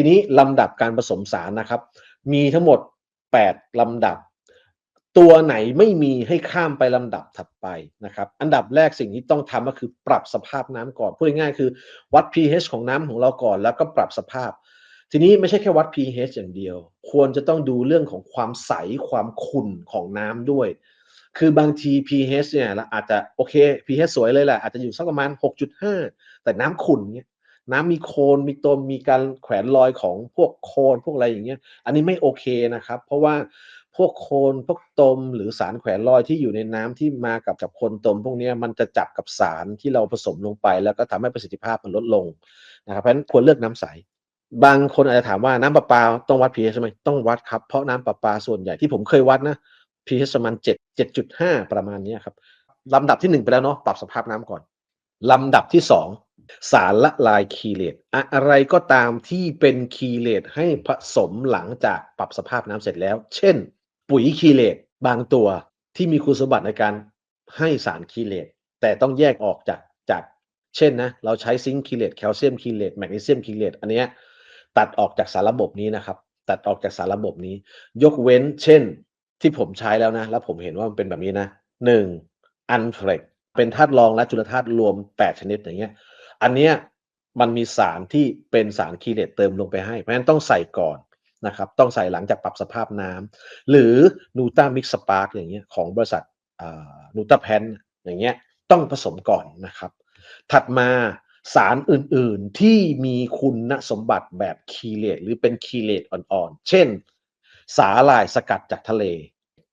ทีนี้ลำดับการผสมสารนะครับ มีทั้งหมด 8 ลำดับ ตัวไหนไม่มีให้ข้ามไปลำดับถัดไปนะครับ อันดับแรกสิ่งที่ต้องทำก็คือปรับสภาพน้ำก่อนพูดง่ายๆคือวัด pH ของน้ำของเราก่อน แล้วก็ปรับสภาพ ทีนี้ไม่ใช่แค่วัด pH อย่างเดียว ควรจะต้องดูเรื่องของความใสความขุ่นของน้ำด้วยคือบางที pH เนี่ยเราอาจจะโอเค pH สวยเลยแหละอาจจะอยู่สักประมาณ 6.5 แต่น้ำขุ่นเนี่ย น้ำมีโคลนมีตมมีการแขวนรอยของพวกโคลนพวกอะไรอย่างเงี้ย อันนี้ไม่โอเคนะครับ เพราะว่าพวกโคลนพวกตมหรือสารแขวนรอยที่อยู่ในน้ำที่มากับกับโคลนตม พวกนี้มันจะจับกับสารที่เราผสมลงไป แล้วก็ทำให้ประสิทธิภาพมันลดลงนะครับเพราะฉะนั้นควรเลือกน้ำใสบางคนอาจจะถามว่าน้ำประปาต้องวัด pH ใช่ไหมต้องวัดครับ เพราะน้ำประปาส่วนใหญ่ที่ผมเคยวัดนะ pH ประมาณ7 7.5ประมาณนี้ครับลำดับที่หนึ่งไปแล้วเนาะปรับสภาพน้ำก่อนลำดับที่สอง สารละลายคีเลตอะไรก็ตามที่เป็นคีเลตให้ผสมหลังจากปรับสภาพน้ำเสร็จแล้ว เช่น ปุ๋ยคีเลตบางตัวที่มีคุณสมบัติในการให้สารคีเลตแต่ต้องแยกออกจากจาก เช่นนะเราใช้ซิงค์คีเลตแคลเซียมคีเลตแมกนีเซียมคีเลตอันเนี้ยตัดออกจากสารระบบนี้นะครับ ตัดออกจากสารระบบนี้ ยกเว้น เช่น ที่ผมใช้แล้วนะ แล้วผมเห็นว่ามันเป็นแบบนี้นะหนึ่งอันเฟรกเป็นธาตุรองและจุลธาตุรวม 8 ชนิดอย่างเงี้ย อันเนี้ยมันมีสารที่เป็นสารคีเลตเติมลงไปให้ เพราะฉะนั้นต้องใส่ก่อนนะครับต้องใส่หลังจากปรับสภาพน้ำหรือนูต้ามิกสปาร์กอย่างเงี้ยของบริษัทนูต้าแพนอย่างเงี้ยต้องผสมก่อนนะครับ ถัดมาสารอื่นๆที่มีคุณสมบัติแบบคีเลตหรือเป็นคีเลตอ่อนๆ เช่น สาหร่ายสกัดจากทะเล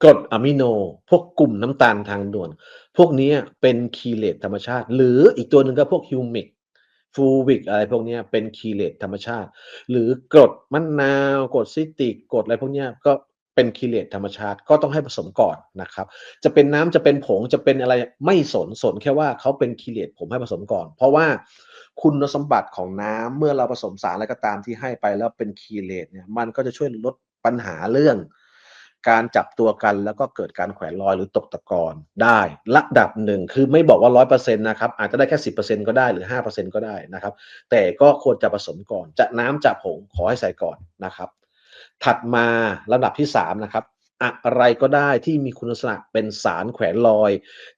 กรดอะมิโน พวกกลุ่มน้ำตาลทางด่วน พวกนี้เป็นคีเลตธรรมชาติ หรืออีกตัวหนึ่งก็พวกฮิวมิก ฟูวิกอะไรพวกนี้เป็นคีเลตธรรมชาติ หรือกรดมะนาวกรดซิตริกกรดอะไรพวกนี้ก็เป็นคีเลตธรรมชาติก็ต้องให้ผสมก่อนนะครับ จะเป็นน้ำจะเป็นผงจะเป็นอะไรไม่สนสนแค่ว่าเขาเป็นคีเลตผมให้ผสมก่อน เพราะว่าคุณสมบัติของน้ำเมื่อเราผสมสารอะไรก็ตามที่ให้ไปแล้วเป็นคีเลตเนี่ยมันก็จะช่วยลดปัญหาเรื่อง การจับตัวกันแล้วก็เกิดการแขวนลอยหรือตกตะกอนได้ระดับหนึ่งคือไม่บอกว่าร้อยเปอร์เซ็นต์นะครับอาจจะได้แค่สิบเปอร์เซ็นต์ก็ได้หรือห้าเปอร์เซ็นต์ก็ได้นะครับ แต่ก็ควรจะผสมก่อน จะน้ำจะผงขอให้ใส่ก่อนนะครับ ถัดมาลำดับที่สามนะครับอะไรก็ได้ที่มีคุณลักษณะเป็นสารแขวนลอย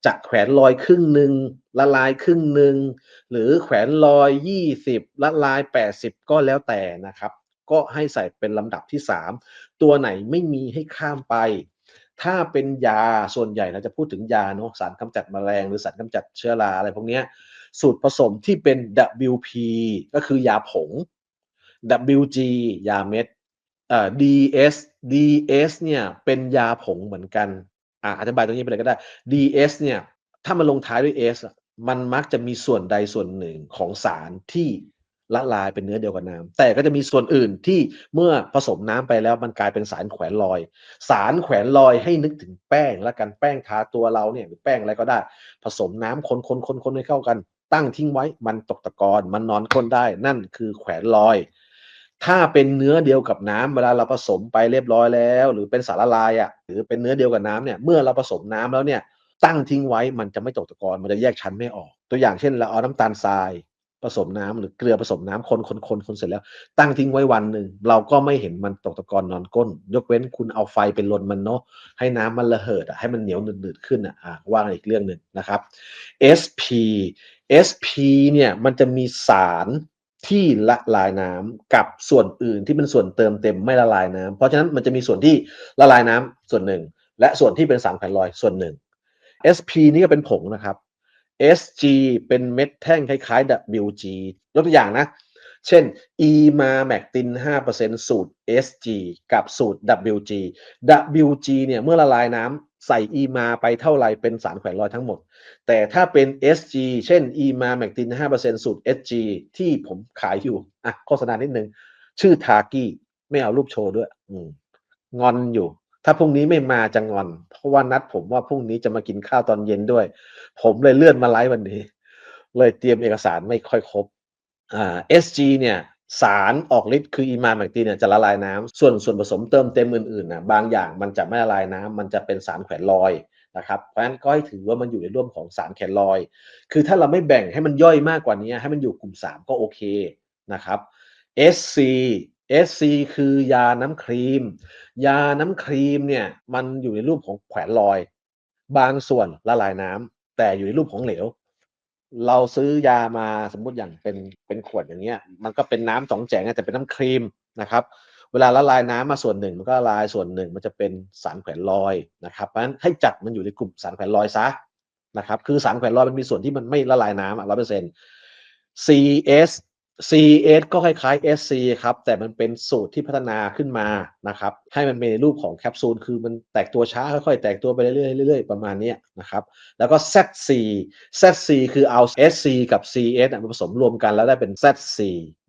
จะแขวนลอยครึ่งหนึ่งละลายครึ่งหนึ่งหรือแขวนลอย 20ละลาย 80 ก็แล้วแต่นะครับ ก็ให้ใส่เป็นลำดับที่ 3 ตัวไหนไม่มีให้ข้ามไป ถ้าเป็นยาส่วนใหญ่เราจะพูดถึงยาเนาะสารกำจัดแมลงหรือสารกำจัดเชื้อราอะไรพวกนี้สูตรผสมที่เป็น WP ก็คือยาผง WG ยาเม็ดอ่า DS DS เนี่ยเป็นยาผงเหมือนกันอ่าอธิบายตรงนี้ไปเลยก็ได้ DS เนี่ยถ้ามันลงท้ายด้วย S มันมักจะมีส่วนใดส่วนหนึ่งของสารที่ ละลายเป็นเนื้อเดียวกับน้ำแต่ก็จะมีส่วนอื่นที่เมื่อผสมน้ำไปแล้วมันกลายเป็นสารแขวนลอย สารแขวนลอยให้นึกถึงแป้งและกันแป้งทาตัวเราเนี่ยหรือแป้งอะไรก็ได้ ผสมน้ำคนคนคนคนให้เข้ากัน ตั้งทิ้งไว้มันตกตะกอนมันนอนคนได้ นั่นคือแขวนลอย ถ้าเป็นเนื้อเดียวกับน้ำเวลาเราผสมไปเรียบร้อยแล้ว หรือเป็นสารละลายอะหรือเป็นเนื้อเดียวกับน้ำเนี่ยเมื่อเราผสมน้ำแล้วเนี่ยตั้งทิ้งไว้มันจะไม่ตกตะกอนมันจะแยกชั้นไม่ออก ตัวอย่างเช่นเราเอาน้ำตาลทราย ผสมน้ำหรือเกลือผสมน้ำคนคนคนคนเสร็จแล้ว ตั้งทิ้งไว้วันหนึ่งเราก็ไม่เห็นมันตกตะกอนนอนก้น ยกเว้นคุณเอาไฟเป็นลนมันเนาะให้น้ำมันระเหิดอะให้มันเหนียวหนืดๆขึ้นอะอะว่ากันอีกเรื่องหนึ่งนะครับ SP SP เนี่ยมันจะมีสารที่ละลายน้ำกับส่วนอื่นที่เป็นส่วนเติมเต็มไม่ละลายน้ำเพราะฉะนั้นมันจะมีส่วนที่ละลายน้ำส่วนหนึ่ง และส่วนที่เป็นสารแผ่นลอยส่วนหนึ่ง SP นี่ก็เป็นผงนะครับ SG เป็นเม็ดแท่งคล้ายๆ WG ยกตัวอย่างนะ เช่น E มาแมกติน 5%สูตร SG กับสูตร WG WG เนี่ยเมื่อละลายน้ำใส่ E มาไปเท่าไรเป็นสารแขวนลอยทั้งหมด แต่ถ้าเป็น SG เช่น E มาแมกติน 5%สูตร SG ที่ผมขายอยู่ อะโฆษณานิดนึง ชื่อทากี้ไม่เอารูปโชว์ด้วยองอนอยู่ ถ้าพรุ่งนี้ไม่มาจะงอน เพราะว่านัดผมว่าพรุ่งนี้จะมากินข้าวตอนเย็นด้วย ผมเลยเลื่อนมาไลฟ์วันนี้ เลยเตรียมเอกสารไม่ค่อยครบอ่า SG เนี่ยสารออกฤทธิ์คืออีมาแมกตีเนี่ยจะละลายน้ำส่วนส่วนผสมเติมเต็มอื่นๆนะบางอย่างมันจะไม่ละลายน้ำมันจะเป็นสารแขวนลอยนะครับเพราะฉะนั้นก็ให้ถือว่ามันอยู่ในร่วมของสารแขวนลอย คือถ้าเราไม่แบ่งให้มันย่อยมากกว่านี้ ให้มันอยู่กลุ่ม 3 ก็โอเคนะครับ SC SC คือยาน้ำครีม ยาน้ำครีมเนี่ยมันอยู่ในรูปของแขวนลอย บางส่วนละลายน้ำแต่อยู่ในรูปของเหลว เราซื้อยามาสมมุติอย่างเป็นเป็นขวดอย่างเงี้ย มันก็เป็นน้ำสองแจงแต่เป็นน้ำครีมนะครับ เวลาละลายน้ำมาส่วนหนึ่ง มันก็ละลายส่วนหนึ่ง มันจะเป็นสารแขวนลอยนะครับเพราะฉะนั้นให้จัดมันอยู่ในกลุ่มสารแขวนลอยซะนะครับ คือสารแขวนลอยมันมีส่วนที่มันไม่ละลายน้ำร้อยเปอร์เซ็นต์ CS CS ก็คล้ายๆ SC ครับ แต่มันเป็นสูตรที่พัฒนาขึ้นมานะครับ ให้มันเป็นรูปของแคปซูล คือมันแตกตัวช้าค่อยๆ แตกตัวไปเรื่อยๆๆประมาณนี้นะครับ แล้วก็ ZC ZC คือเอา SC กับ CS มาผสมรวมกันแล้วได้เป็น ZC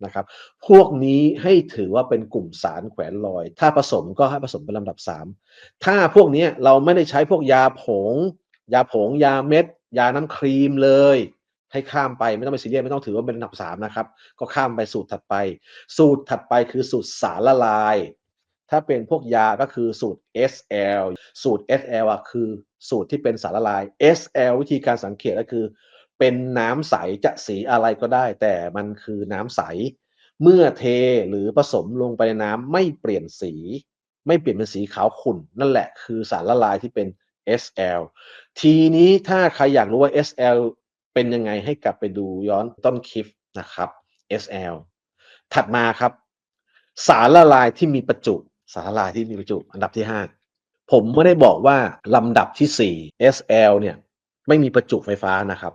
นะครับ พวกนี้ให้ถือว่าเป็นกลุ่มสารแขวนลอย ถ้าผสมก็ให้ผสมเป็นลำดับ 3 ถ้าพวกนี้เราไม่ได้ใช้พวกยาผง ยาผง ยาเม็ด ยาน้ำครีมเลย ให้ข้ามไปไม่ต้องไปซีเรียสไม่ต้องถือว่าเป็นอันดับสามนะครับ ก็ข้ามไปสูตรถัดไป สูตรถัดไปคือสูตรสารละลาย ถ้าเป็นพวกยาก็คือสูตร SL สูตร SL อะคือสูตรที่เป็นสารละลาย SL วิธีการสังเกตก็คือ เป็นน้ำใสจะสีอะไรก็ได้ แต่มันคือน้ำใส เมื่อเทหรือผสมลงไปในน้ำไม่เปลี่ยนสี ไม่เปลี่ยนเป็นสีขาวขุ่น นั่นแหละคือสารละลายที่เป็น SL ทีนี้ถ้าใครอยากรู้ว่า SL เป็นยังไงให้กลับไปดูย้อนต้นคลิปนะครับ SL ถัดมาครับ สารละลายที่มีประจุ สารละลายที่มีประจุ อันดับที่ 5 ผมไม่ได้บอกว่าลำดับที่ 4 SL เนี่ยไม่มีประจุไฟฟ้านะครับ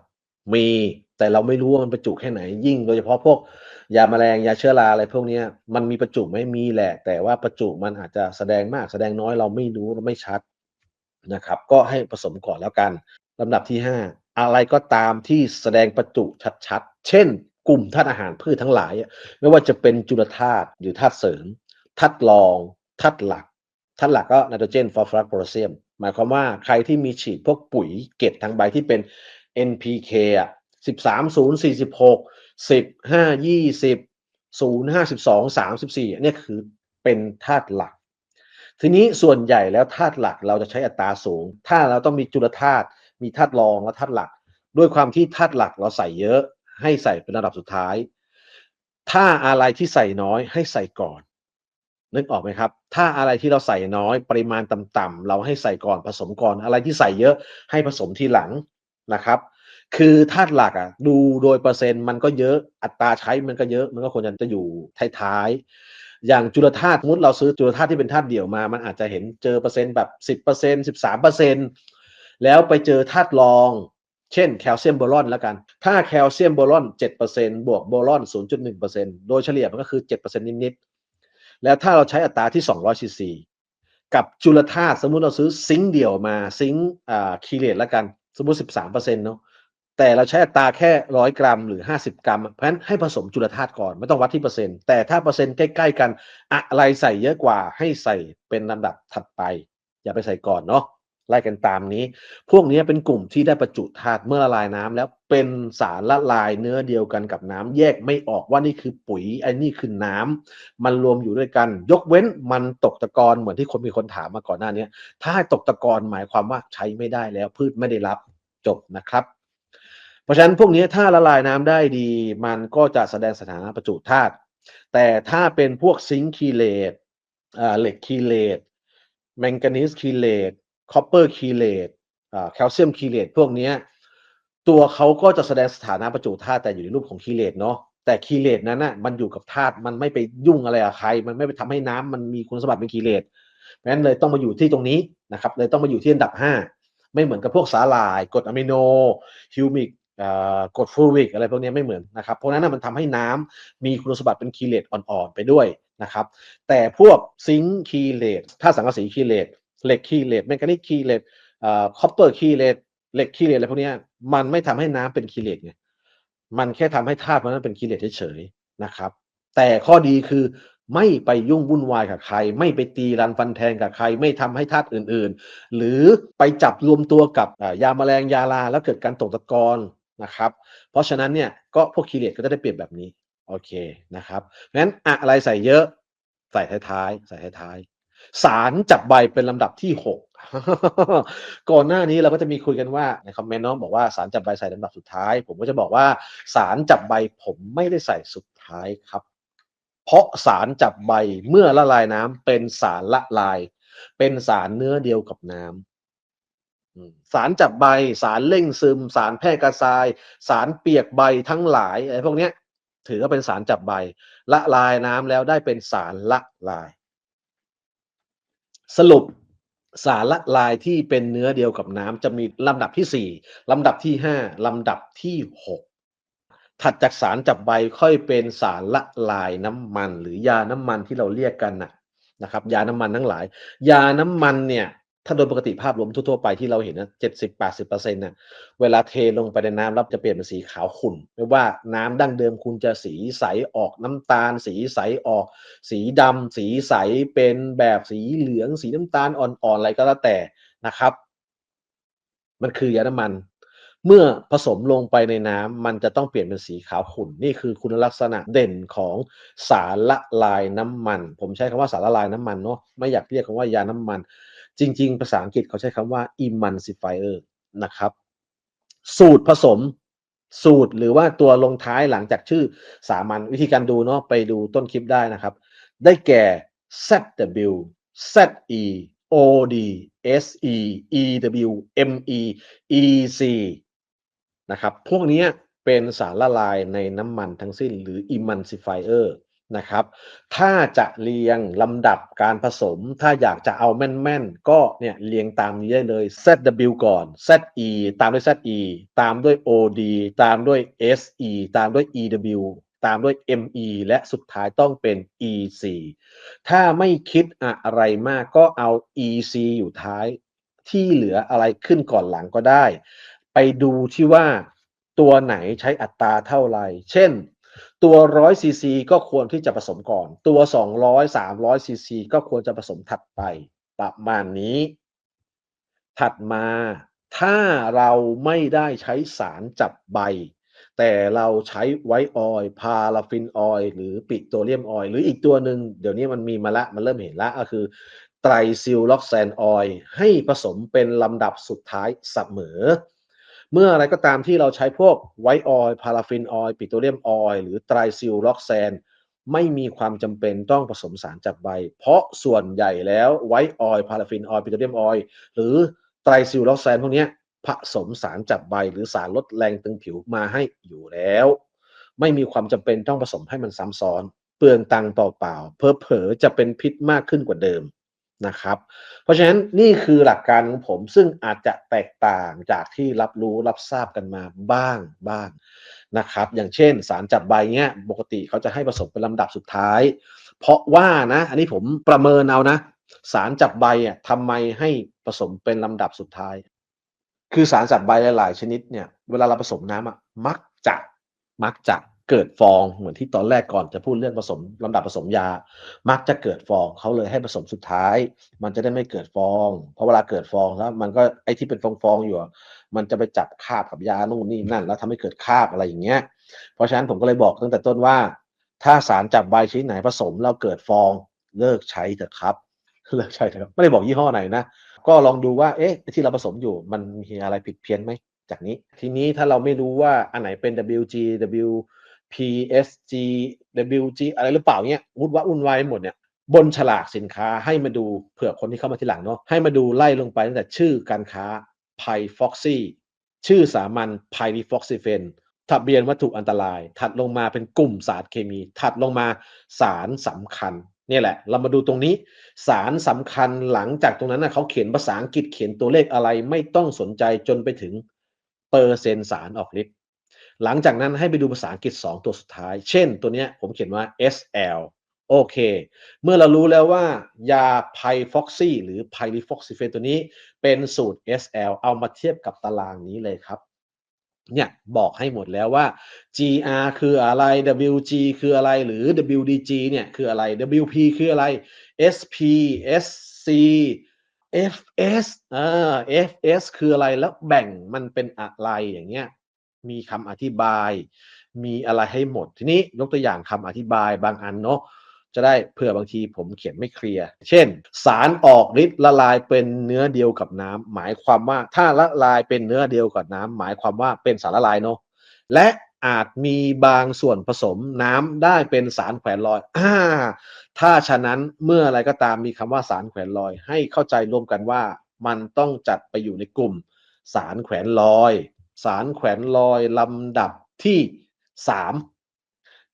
มีแต่เราไม่รู้ว่ามันประจุแค่ไหนยิ่ง โดยเฉพาะพวกยาแมลงยาเชื้อราอะไรพวกนี้มันมีประจุไหม่มีแหละ แต่ว่าประจุมันอาจจะแสดงมากแสดงน้อยเราไม่รู้เราไม่ชัดนะครับ ก็ให้ผสมก่อนแล้วกันลำดับที่ 5 อะไรก็ตามที่แสดงประจุชัดๆ เช่น กลุ่มธาตุอาหารพืชทั้งหลาย ไม่ว่าจะเป็นจุลธาตุหรือธาตุเสริมธาตุรองธาตุหลักธาตุหลักก็ไนโตรเจนฟอสฟอรัสโพแทสเซียม หมายความว่าใครที่มีฉีดพวกปุ๋ยเกล็ดทางใบที่เป็น NPK อะ13 0 46 10 5 20 0 52 34อันนี้คือเป็นธาตุหลัก ทีนี้ส่วนใหญ่แล้วธาตุหลักเราจะใช้อัตราสูง ถ้าเราต้องมีจุลธาตุ มีธาตุรองและธาตุหลัก ด้วยความที่ธาตุหลักเราใส่เยอะ ให้ใส่เป็นระดับสุดท้าย ถ้าอะไรที่ใส่น้อยให้ใส่ก่อน นึกออกไหมครับ ถ้าอะไรที่เราใส่น้อย ปริมาณต่ำๆเราให้ใส่ก่อนผสมก่อนอะไรที่ใส่เยอะให้ผสมทีหลังนะครับ คือธาตุหลักอะดูโดยเปอร์เซ็นต์มันก็เยอะอัตราใช้มันก็เยอะมันก็ควรจะอยู่ท้ายๆอย่างจุลธาตุมมติเราซื้อจุลธาตุที่เป็นธาตุเดี่ยวมา มันอาจจะเห็นเจอเปอร์เซ็นต์แบบ10% 13% แล้วไปเจอธาตุรอง เช่นแคลเซียมโบรอนแล้วกัน ถ้าแคลเซียมโบรอน 7%บวกโบรอน 0.1%โดยเฉลี่ยมันก็คือ 7%นิดๆ แล้วถ้าเราใช้อัตราที่ 200ซีซีกับจุลธาตุสมมุติเราซื้อซิงค์เดี่ยวมาซิงค์อ่าคีเลตแล้วกัน สมมุติ 13%เนาะแต่เราใช้อัตราแค่100กรัมหรือ 50 กรัม เพราะฉะนั้นให้ผสมจุลธาตุก่อนไม่ต้องวัดที่เปอร์เซ็นต์แต่ถ้าเปอร์เซ็นต์ใกล้ ๆ กัน อะไรใส่เยอะกว่าให้ใส่เป็นลำดับถัดไป อย่าไปใส่ก่อนเนาะ ไล่กันตามนี้ พวกนี้เป็นกลุ่มที่ได้ประจุธาตุเมื่อละลายน้ำแล้วเป็นสารละลายเนื้อเดียวกันกับน้ำแยกไม่ออกว่านี่คือปุ๋ยไอ้นี่คือน้ำมันรวมอยู่ด้วยกัน ยกเว้นมันตกตะกอนเหมือนที่คนมีคนถามมาก่อนหน้านี้ถ้าตกตะกอนหมายความว่าใช้ไม่ได้แล้วพืชไม่ได้รับจบนะครับเพราะฉะนั้นพวกนี้ถ้าละลายน้ำได้ดี มันก็จะแสดงสถานะประจุธาตุแต่ถ้าเป็นพวกซิงค์คีเลตเหล็กคีเลตแมงกานีสคีเลต คอปเปอร์คีเลตแคลเซียมคีเลตพวกนี้ตัวเขาก็จะแสดงสถานะประจุธาตุแต่อยู่ในรูปของคีเลตเนาะแต่คีเลตนั้นน่ะมันอยู่กับธาตุมันไม่ไปยุ่งอะไรกับใคร มันไม่ไปทำให้น้ำมันมีคุณสมบัติเป็นคีเลตเพราะฉะนั้นเลยต้องมาอยู่ที่ตรงนี้นะครับเลยต้องมาอยู่ที่อันดับ 5 ไม่เหมือนกับพวกสาหร่ายกรดอะมิโนฮิวมิกกรดฟูริกอะไรพวกนี้ไม่เหมือนนะครับเพราะนั้นมันทำให้น้ำมีคุณสมบัติเป็นคีเลตอ่อนๆไปด้วยนะครับแต่พวกซิงค์คีเลตถ้าสังกะสีคีเลต เหล็กคีเลตแมงกานีคีเลตคอปเปอร์คีเลตเหล็กคีเลตอะไรพวกนี้มันไม่ทำให้น้ำเป็นคีเลตไงมันแค่ทำให้ธาตุมันเป็นคีเลตเฉยๆนะครับ แต่ข้อดีคือไม่ไปยุ่งวุ่นวายกับใคร ไม่ไปตีรันฟันแทงกับใคร ไม่ทำให้ธาตุอื่นๆ หรือไปจับรวมตัวกับยาแมลงยาลาแล้วเกิดการตกตะกอนนะครับ เพราะฉะนั้นเนี่ยก็พวกคีเลตก็จะได้เปรียบแบบนี้โอเคนะครับงั้นอะไรใส่เยอะใส่ท้ายๆใส่ท้ายๆ สารจับใบเป็นลำดับที่ 6 ก่อนหน้านี้เราก็จะมีคุยกันว่าในคอมเมนต์น้องบอกว่าสารจับใบใส่ลำดับสุดท้าย ผมก็จะบอกว่าสารจับใบผมไม่ได้ใส่สุดท้ายครับ เพราะสารจับใบเมื่อละลายน้ำเป็นสารละลาย เป็นสารเนื้อเดียวกับน้ำสารจับใบสารเร่งซึม สารแพร่กระจาย สารเปียกใบทั้งหลายอะไรพวกเนี้ยถือว่าเป็นสารจับใบ ละลายน้ำแล้วได้เป็นสารละลาย สรุปสารละลายที่เป็นเนื้อเดียวกับน้ำจะมีลำดับที่สี่ลำดับที่ห้าลำดับที่หกถัดจากสารจับใบค่อยเป็นสารละลายน้ำมัน หรือยาน้ำมันที่เราเรียกกันนะนะครับ ยาน้ำมันทั้งหลาย ยาน้ำมันเนี่ย ถ้าโดยปกติภาพรวมทั่วๆไปที่เราเห็นนะเจ็ดสิบแปดสิบเปอร์เซ็นต์น่ะเวลาเทลงไปในน้ำแล้วจะเปลี่ยนเป็นสีขาวขุ่นไม่ว่าน้ำดั้งเดิมคุณจะสีใสออกน้ำตาล สีใสออก สีดำสีใสเป็นแบบสีเหลือง สีน้ำตาลอ่อนๆอะไรก็แล้วแต่นะครับ มันคือยาน้ำมัน เมื่อผสมลงไปในน้ำมันจะต้องเปลี่ยนเป็นสีขาวขุ่นนี่คือคุณลักษณะเด่นของสารละลายน้ำมัน ผมใช้คำว่าสารละลายน้ำมันเนาะไม่อยากเรียกคำว่ายาน้ำมัน จริง ๆ ภาษาอังกฤษเขาใช้คำว่า emulsifier นะครับ สูตรผสมสูตรหรือว่าตัวลงท้ายหลังจากชื่อสามัญวิธีการดูเนาะไปดูต้นคลิปได้นะครับ ได้แก่ ZW ZE OD SE EW ME EC นะครับ พวกนี้เป็นสารละลายในน้ำมันทั้งสิ้นหรือ emulsifier นะครับ ถ้าจะเรียงลำดับการผสม ถ้าอยากจะเอาแม่นๆ ก็เนี่ยเรียงตามนี้ได้เลย ZW ก่อน ZE ตามด้วย ZE ตามด้วย OD ตามด้วย SE ตามด้วย EW ตามด้วย ME และสุดท้ายต้องเป็น EC ถ้าไม่คิดอะไรมากก็เอา EC อยู่ท้ายที่เหลืออะไรขึ้นก่อนหลังก็ได้ ไปดูที่ว่าตัวไหนใช้อัตราเท่าไหร่ เช่น ตัว100ซีซีก็ควรที่จะผสมก่อน ตัว 200 300ซีซีก็ควรจะผสมถัดไป ประมาณนี้ ถัดมาถ้าเราไม่ได้ใช้สารจับใบ แต่เราใช้ไวท์ออยล์พาราฟินออยล์หรือปิโตรเลียมออยล์หรืออีกตัวหนึ่งเดี๋ยวนี้มันมีมาละมันเริ่มเห็นละก็คือไตรซิลล็อกแซนออยล์ให้ผสมเป็นลำดับสุดท้ายเสมอ เมื่ออะไรก็ตามที่เราใช้พวกไวท์ออยล์พาราฟินออยล์ปิโตรเลียมออยล์หรือไตรซิลล็อกแซนไม่มีความจำเป็นต้องผสมสารจับใบ เพราะส่วนใหญ่แล้วไวท์ออยล์พาราฟินออยล์ปิโตรเลียมออยล์หรือไตรซิลล็อกแซนพวกนี้ผสมสารจับใบหรือสารลดแรงตึงผิวมาให้อยู่แล้ว ไม่มีความจำเป็นต้องผสมให้มันซ้ำซ้อน เปลืองตังเปล่าๆเพอเผอจะเป็นพิษมากขึ้นกว่าเดิม นะครับ เพราะฉะนั้นนี่คือหลักการของผมซึ่งอาจจะแตกต่างจากที่รับรู้รับทราบกันมาบ้างบ้างนะครับ อย่างเช่น สารจับใบเนี้ยปกติเขาจะให้ผสมเป็นลำดับสุดท้าย เพราะว่านะ อันนี้ผมประเมินเอานะ สารจับใบอะทำไมให้ผสมเป็นลำดับสุดท้าย คือสารจับใบหลาย ๆ ชนิดเนี่ยเวลาเราผสมน้ำอะมักจะมักจะ เกิดฟองเหมือนที่ตอนแรกก่อนจะพูดเรื่องผสมลำดับผสมยา มักจะเกิดฟองเขาเลยให้ผสมสุดท้าย มันจะได้ไม่เกิดฟอง เพราะเวลาเกิดฟองแล้ว มันก็ไอ้ที่เป็นฟองๆอยู่มันจะไปจับคาบกับยานู่นนี่นั่น แล้วทำให้เกิดคาบอะไรอย่างเงี้ย เพราะฉะนั้นผมก็เลยบอกตั้งแต่ต้นว่า ถ้าสารจับใบชนิดไหนผสมแล้วเกิดฟองเลิกใช้เถอะครับเลิกใช้เถอะครับไม่ได้บอกยี่ห้อไหนนะก็ลองดูว่าเอ๊ะที่เราผสมอยู่มันมีอะไรผิดเพี้ยนไหมจากนี้ ทีนี้ถ้าเราไม่รู้ว่าอันไหนเป็น WG W PSG WG อะไรหรือเปล่าเนี่ยวุ่นวายวุ่นวายหมดเนี่ยบนฉลากสินค้าให้มาดูเผื่อคนที่เข้ามาทีหลังเนาะให้มาดูไล่ลงไปตั้งแต่ชื่อการค้า p y f o x y ชื่อสามัญ p y r i f o x y p h e n ทะเบียนวัตถุอันตราย ถัดลงมาเป็นกลุ่มสารเคมี ถัดลงมาสารสำคัญนี่แหละ เรามาดูตรงนี้ สารสำคัญหลังจากตรงนั้นนะเขาเขียนภาษาอังกฤษเขียนตัวเลขอะไรไม่ต้องสนใจจนไปถึงเปอร์เซ็นต์สารออกฤทธิ์ หลังจากนั้นให้ไปดูภาษาอังกฤษ 2 ตัวสุดท้าย เช่นตัวเนี้ยผมเขียนว่า SL โอเค เมื่อเรารู้แล้วว่ายาไพฟอกซีหรือไพริฟอกซิเฟนตัวนี้เป็นสูตร SL เอามาเทียบกับตารางนี้เลยครับ เนี่ยบอกให้หมดแล้วว่า GR คืออะไร WG คืออะไรหรือ WDG เนี่ยคืออะไร WP คืออะไร SP SC FS อ่า FS คืออะไรแล้วแบ่งมันเป็นอะไรอย่างเงี้ย มีคำอธิบาย มีอะไรให้หมด ทีนี้ยกตัวอย่างคำอธิบายบางอันเนาะจะได้เผื่อบางทีผมเขียนไม่เคลียร์ เช่น สารออกฤทธิ์ละลายเป็นเนื้อเดียวกับน้ำหมายความว่าถ้าละลายเป็นเนื้อเดียวกับน้ำหมายความว่าเป็นสารละลายเนาะและอาจมีบางส่วนผสมน้ำได้เป็นสารแขวนลอยอ่าถ้าฉะนั้นเมื่ออะไรก็ตามมีคำว่าสารแขวนลอย ให้เข้าใจร่วมกันว่า มันต้องจัดไปอยู่ในกลุ่มสารแขวนลอย สารแขวนลอยลำดับที่สาม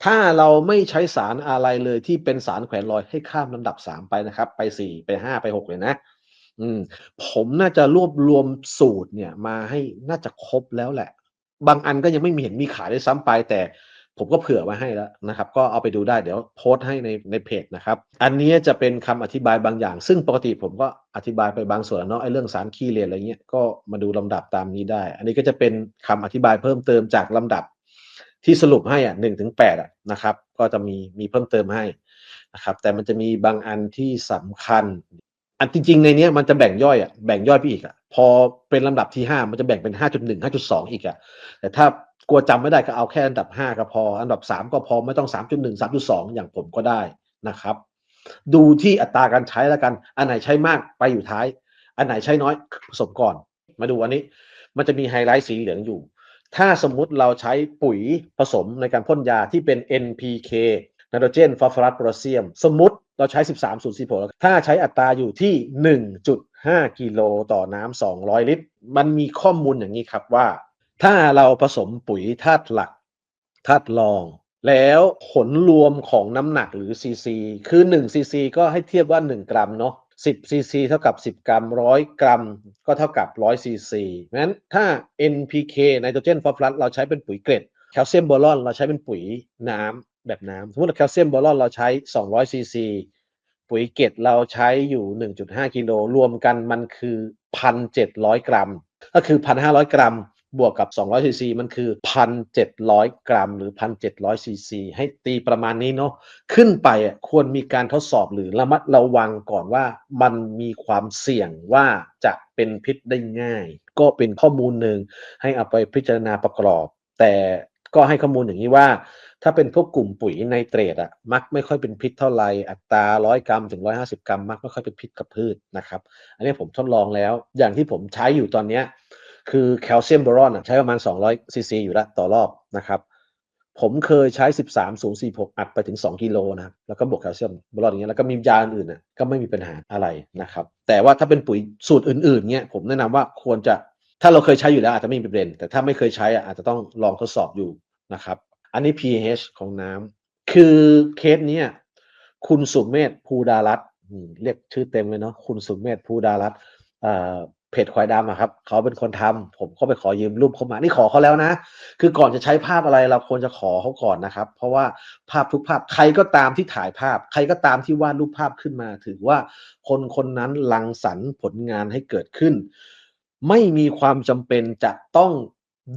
ถ้าเราไม่ใช้สารอะไรเลยที่เป็นสารแขวนลอยให้ข้ามลำดับสามไปนะครับ ไปสี่ไปห้าไปหกเลยนะ อืม ผมน่าจะรวบรวมสูตรเนี่ย มาให้น่าจะครบแล้วแหละ บางอันก็ยังไม่มีเห็นมีขายได้วยซ้ำไปแต่ ผมก็เผื่อไว้ให้แล้วนะครับ ก็เอาไปดูได้เดี๋ยวโพสต์ให้ในในเพจนะครับ อันนี้จะเป็นคำอธิบายบางอย่าง ซึ่งปกติผมก็อธิบายไปบางส่วนเนาะไอ้เรื่องสารคีเรียนอะไรเงี้ยก็มาดูลำดับตามนี้ได้ อันนี้ก็จะเป็นคำอธิบายเพิ่มเติมจากลำดับที่สรุปให้อะหนึ่งถึงแปดอะนะครับ ก็จะมีมีเพิ่มเติมให้นะครับ แต่มันจะมีบางอันที่สำคัญ อันจริง ๆ ในนี้มันจะแบ่งย่อยอะแบ่งย่อยไปอีกอะพอเป็นลำดับที่ห้ามันจะแบ่งเป็นห้าจุดหนึ่งห้าจุดสองอีกอะแต่ถ้า กลัวจำไม่ได้ก็เอาแค่อันดับห้าก็พอ อันดับสามก็พอไม่ต้องสามจุดหนึ่งสามจุดสองอย่างผมก็ได้นะครับ ดูที่อัตราการใช้แล้วกัน อันไหนใช้มากไปอยู่ท้าย อันไหนใช้น้อยผสมก่อน มาดูอันนี้ มันจะมีไฮไลท์สีเหลืองอยู่ ถ้าสมมุติเราใช้ปุ๋ยผสมในการพ่นยาที่เป็น NPK ไนโตรเจนฟอสฟอรัสโพแทสเซียม สมมติเราใช้ 13 0 4 6ถ้าใช้อัตราอยู่ที่ 1.5 กิโลต่อน้ำ200 ลิตร มันมีข้อมูลอย่างนี้ครับว่า ถ้าเราผสมปุ๋ยธาตุหลักธาตุรอง แล้วผลรวมของน้ำหนักหรือซีซีคือ1ซีซีก็ให้เทียบว่า 1 กรัมเนาะ10ซีซีเท่ากับ 10 กรัม 100 กรัม ก็เท่ากับ100ซีซีงั้นถ้า NPK ไนโตรเจนฟอสฟอรัสเราใช้เป็นปุ๋ยเกรดแคลเซียมโบรอนเราใช้เป็นปุ๋ยน้ำแบบน้ำสมมติแคลเซียมโบรอนเราใช้200ซีซีปุ๋ยเกรดเราใช้อยู่ 1.5 กิโลรวมกันมันคือ 1,700 กรัม ก็คือ 1,500 กรัม บวกกับ200ซีซีมันคือ 1,700 กรัม หรือ 1,700ซีซีให้ตีประมาณนี้เนาะขึ้นไปอะควรมีการทดสอบหรือระมัดระวังก่อนว่ามันมีความเสี่ยงว่าจะเป็นพิษได้ง่าย ก็เป็นข้อมูลหนึ่งให้เอาไปพิจารณาประกอบ แต่ก็ให้ข้อมูลอย่างนี้ว่า ถ้าเป็นพวกกลุ่มปุ๋ยไนเตรตอะมักไม่ค่อยเป็นพิษเท่าไหร่อัตราร้อยกรัมถึงร้อยห้าสิบกรัมมักไม่ค่อยเป็นพิษกับพืชนะครับ อันนี้ผมทดลองแล้ว อย่างที่ผมใช้อยู่ตอนเนี้ย คือแคลเซียมโบรอนใช้ประมาณ 200ซีซีอยู่แล้วต่อรอบนะครับ ผมเคยใช้ 13 046 อัดไปถึง 2 กิโลนะแล้วก็บวกแคลเซียมโบรอนอย่างเงี้ยแล้วก็มียาอื่นๆน่ะก็ไม่มีปัญหาอะไรนะครับ แต่ว่าถ้าเป็นปุ๋ยสูตรอื่นๆเนี่ยผมแนะนำว่าควรจะถ้าเราเคยใช้อยู่แล้วอาจจะไม่มีประเด็น แต่ถ้าไม่เคยใช้อะอาจจะต้องลองทดสอบอยู่นะครับ อันนี้ pH ของน้ำคือเคสเนี้ยคุณสุเมธภูดารัตเรียกชื่อเต็มเลยเนาะคุณสุเมธภูดารัตน์ เพจควายดำอะครับเขาเป็นคนทำผมก็ไปขอยืมรูปเขามา นี่ขอเขาแล้วนะ คือก่อนจะใช้ภาพอะไรเราควรจะขอเขาก่อนนะครับ เพราะว่าภาพทุกภาพใครก็ตามที่ถ่ายภาพ ใครก็ตามที่วาดรูปภาพขึ้นมา ถือว่าคนคนนั้นรังสรรค์ผลงานให้เกิดขึ้น ไม่มีความจำเป็นจะต้อง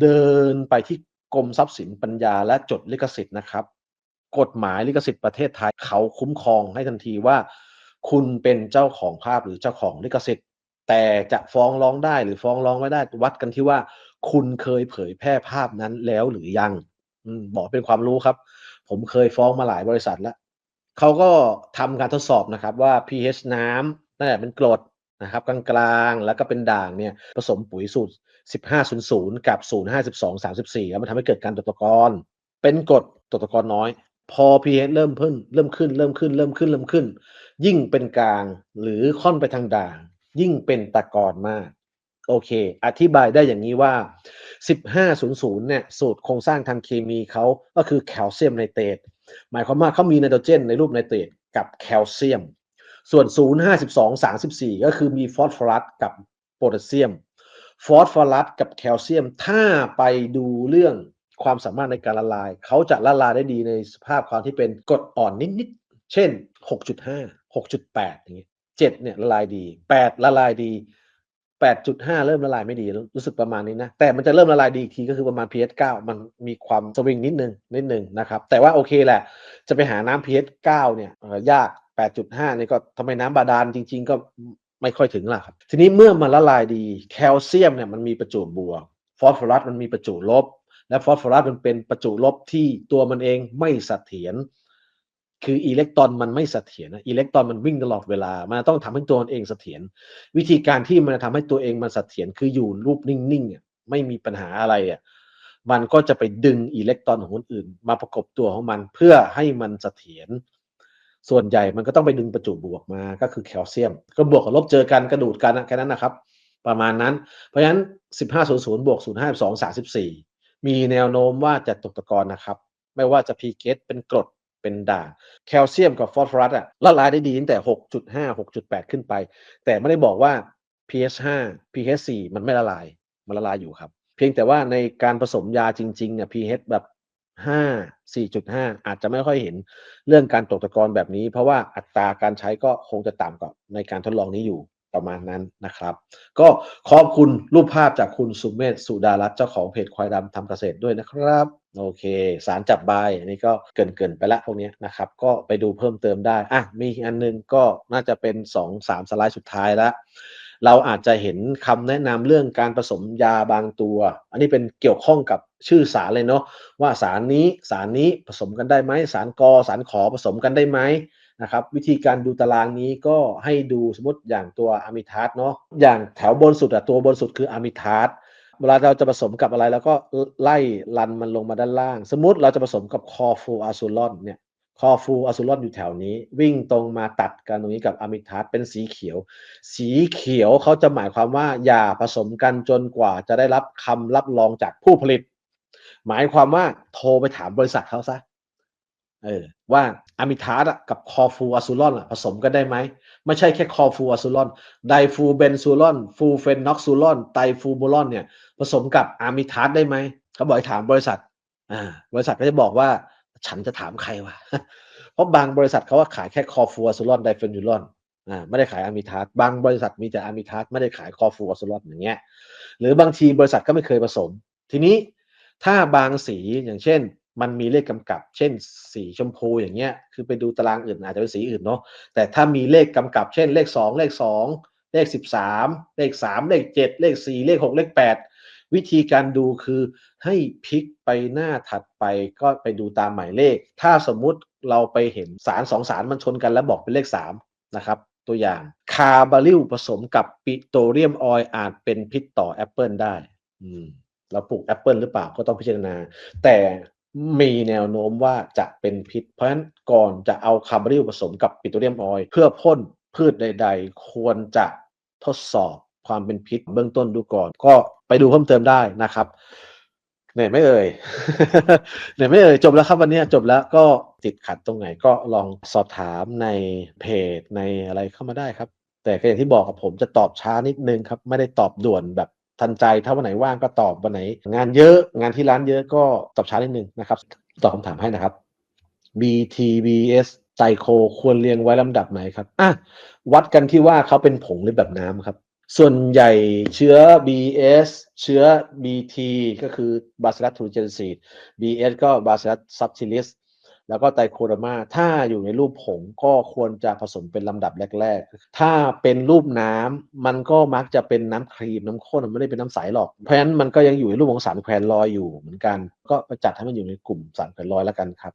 เดินไปที่กรมทรัพย์สินปัญญาและจดลิขสิทธิ์นะครับ กฎหมายลิขสิทธิ์ประเทศไทยเขาคุ้มครองให้ทันทีว่า คุณเป็นเจ้าของภาพหรือเจ้าของลิขสิทธิ์ แต่จะฟ้องร้องได้หรือฟ้องร้องไม่ได้วัดกันที่ว่า คุณเคยเผยแพร่ภาพนั้นแล้วหรือยังอบอกเป็นความรู้ครับ ผมเคยฟ้องมาหลายบริษัทแล้วเขาก็ทำการทดสอบนะครับว่า pH น้ำนั่นแหละเป็นกรดนะครับกลางๆ แล้วก็เป็นด่างเนี่ยผสมปุ๋ยสูตร 1500 กับ 052 34 แล้วมันทำให้เกิดการตกตะกอนเป็นกรดตกตะกอนน้อย พอ pH เริ่มขึ้นเริ่มขึ้นเริ่มขึ้นเริ่มขึ้นเริ่มขึ้น ยิ่งเป็นกลางหรือค่อนไปทางด่าง ยิ่งเป็นตะกอนมาก โอเค อธิบายได้อย่างนี้ว่า 1500 เนี่ย สูตรโครงสร้างทางเคมีเขาก็คือแคลเซียมไนเตรตหมายความว่าเขามีไนโตรเจนในรูปไนเตรตกับแคลเซียม ส่วน 052 34 ก็คือมีฟอสฟอรัสกับโพแทสเซียม ฟอสฟอรัสกับแคลเซียม ถ้าไปดูเรื่องความสามารถในการละลาย เขาจะละลายได้ดีในสภาพความที่เป็นกรดอ่อนนิดๆ เช่น 6.5 6.8 อย่างเงี้ย 7เนี่ยละลายดี8ละลายดี8.5เริ่มละลายไม่ดีรู้สึกประมาณนี้นะ แต่มันจะเริ่มละลายดีอีกทีก็คือประมาณ pH 9มันมีความสวิงนิดนึงนิดนึงนะครับ แต่ว่าโอเคแหละ จะไปหาน้ำ pH 9เนี่ยยาก 8.5เนี่ยก็ทำไมน้ำบาดาลจริง ๆ ก็ไม่ค่อยถึงล่ะครับทีนี้เมื่อมันละลายดีแคลเซียมเนี่ยมันมีประจุบวกฟอสฟอรัสมันมีประจุลบ และฟอสฟอรัสมันเป็นประจุลบที่ตัวมันเองไม่เสถียร คืออิเล็กตรอนมันไม่เสถียรนะอิเล็กตรอนมันวิ่งตลอดเวลา มันต้องทำให้ตัวมันเองเสถียรวิธีการที่มันจะทำให้ตัวเองมันเสถียรคืออยู่รูปนิ่งๆไม่มีปัญหาอะไรอะมันก็จะไปดึงอิเล็กตรอนของคนอื่น มาประกบตัวของมันเพื่อให้มันเสถียรส่วนใหญ่มันก็ต้องไปดึงประจุบวกมาก็คือแคลเซียม ก็บวกกับลบเจอกันกระดูดกันแค่นั้นนะครับ ประมาณนั้น เพราะฉะนั้น 1500บวก052 34 มีแนวโน้มว่าจะตกตะกอนนะครับ ไม่ว่าจะพีเกตเป็นกรด เป็นด่างแคลเซียมกับฟอสฟอรัสอะละลายได้ดีตั้งแต่ 6.5 6.8 ขึ้นไป แต่ไม่ได้บอกว่า pH 5 pH 4มันไม่ละลาย มันละลายอยู่ครับ เพียงแต่ว่าในการผสมยาจริงๆเนี่ย pH แบบ 5 4.5 อาจจะไม่ค่อยเห็นเรื่องการตกตะกอนแบบนี้ เพราะว่าอัตราการใช้ก็คงจะต่ำกว่าในการทดลองนี้อยู่ ประมาณนั้นนะครับ ก็ขอบคุณรูปภาพจากคุณสุเมธสุดารัตน์เจ้าของเพจควายดำทำเกษตรด้วยนะครับ โอเค สารจับใบอันนี้ก็เกินเกินไปละพวกนี้นะครับ ก็ไปดูเพิ่มเติมได้อะมีอันนึงก็น่าจะเป็น 2 3สไลด์สุดท้ายละเราอาจจะเห็นคำแนะนำเรื่องการผสมยาบางตัว อันนี้เป็นเกี่ยวข้องกับชื่อสารเลยเนาะว่าสารนี้สารนี้ผสมกันได้ไหมสารกอสารขอผสมกันได้ไหม นะครับวิธีการดูตารางนี้ก็ให้ดูสมมติอย่างตัวอะมิทาสเนาะอย่างแถวบนสุดอะตัวบนสุดคืออะมิทาสเวลาเราจะผสมกับอะไรแล้วก็ไล่รันมันลงมาด้านล่าง สมมติเราจะผสมกับคอฟูอะซูลอนเนี่ยคอฟูอะซูลอนอยู่แถวนี้ วิ่งตรงมาตัดกันตรงนี้กับอะมิทาสเป็นสีเขียว สีเขียวเขาจะหมายความว่าอย่าผสมกันจนกว่าจะได้รับคำรับรองจากผู้ผลิต หมายความว่าโทรไปถามบริษัทเขาซะ เออว่าอะมิทาสอะกับคอฟูอะซูลอนผสมกันได้ไหม ไม่ใช่แค่คอฟูอะซูลอนไดฟูเบนซูลอนฟูเฟนน็อกซูลอนไตฟูโมลอนเนี่ยผสมกับอะมิทาสได้ไหมเขาบอกให้ถามบริษัทอ่าบริษัทก็จะบอกว่าฉันจะถามใครวะเพราะบางบริษัทเขาว่าขายแค่คอฟูอะซูลอนไดเฟนยูลอนอ่าไม่ได้ขายอะมิทาสบางบริษัทมีแต่อะมิทาสไม่ได้ขายคอฟูอะซูลอนอย่างเงี้ยหรือบางทีบริษัทก็ไม่เคยผสม ทีนี้ถ้าบางสีอย่างเช่น มันมีเลขกำกับ เช่น สีชมพูอย่างเงี้ย คือไปดูตารางอื่นอาจจะเป็นสีอื่นเนาะ แต่ถ้ามีเลขกำกับ เช่น เลข 2 เลข 2 เลข 13 เลข 3 เลข 7 เลข 4 เลข 6 เลข 8 วิธีการดูคือให้พลิกไปหน้าถัดไปก็ไปดูตามหมายเลข ถ้าสมมุติเราไปเห็นสารสองสารมันชนกันแล้วบอกเป็นเลข 3 นะครับตัวอย่างคาร์บาริลผสมกับปิโตรเลียมออยล์อาจเป็นพิษต่อแอปเปิลได้อืมเราปลูกแอปเปิลหรือเปล่าก็ต้องพิจารณา แต่ มีแนวโน้มว่าจะเป็นพิษ เพราะฉะนั้นก่อนจะเอาคาร์บาริลผสมกับปิโตรเลียมออยล์เพื่อพ่นพืชใด ๆ ควรจะทดสอบความเป็นพิษเบื้องต้นดูก่อน ก็ไปดูเพิ่มเติมได้นะครับเหนื่อยไม่เอ่ยเหนื่อยไม่เอ่ยจบแล้วครับวันนี้จบแล้วก็ติดขัดตรงไหนก็ลองสอบถามในเพจในอะไรเข้ามาได้ครับ แต่ก็อย่างที่บอกกับผมจะตอบช้านิดนึงครับ ไม่ได้ตอบด่วนแบบ ทันใจถ้าวันไหนว่างก็ตอบวันไหน งานเยอะงานที่ร้านเยอะก็ตอบช้านิดนึงนะครับตอบคำถามให้นะครับ BTBS ไซโคควรเรียงไว้ลำดับไหนครับอะวัดกันที่ว่าเขาเป็นผงหรือแบบน้ำครับ ส่วนใหญ่เชื้อ BS เชื้อ BT ก็คือ b a c i l l u s t u l i c e BS ก็ Bacillus subtilis แล้วก็ไตโคโดมาถ้าอยู่ในรูปผงก็ควรจะผสมเป็นลำดับแรก ๆ ถ้าเป็นรูปน้ำมันก็มักจะเป็นน้ำครีมน้ำข้นมันไม่ได้เป็นน้ำใสหรอก เพราะฉะนั้นมันก็ยังอยู่ในรูปของสารแควนลอยอยู่เหมือนกัน ก็ประจัดให้มันอยู่ในกลุ่มสารแควนลอยแล้วกันครับ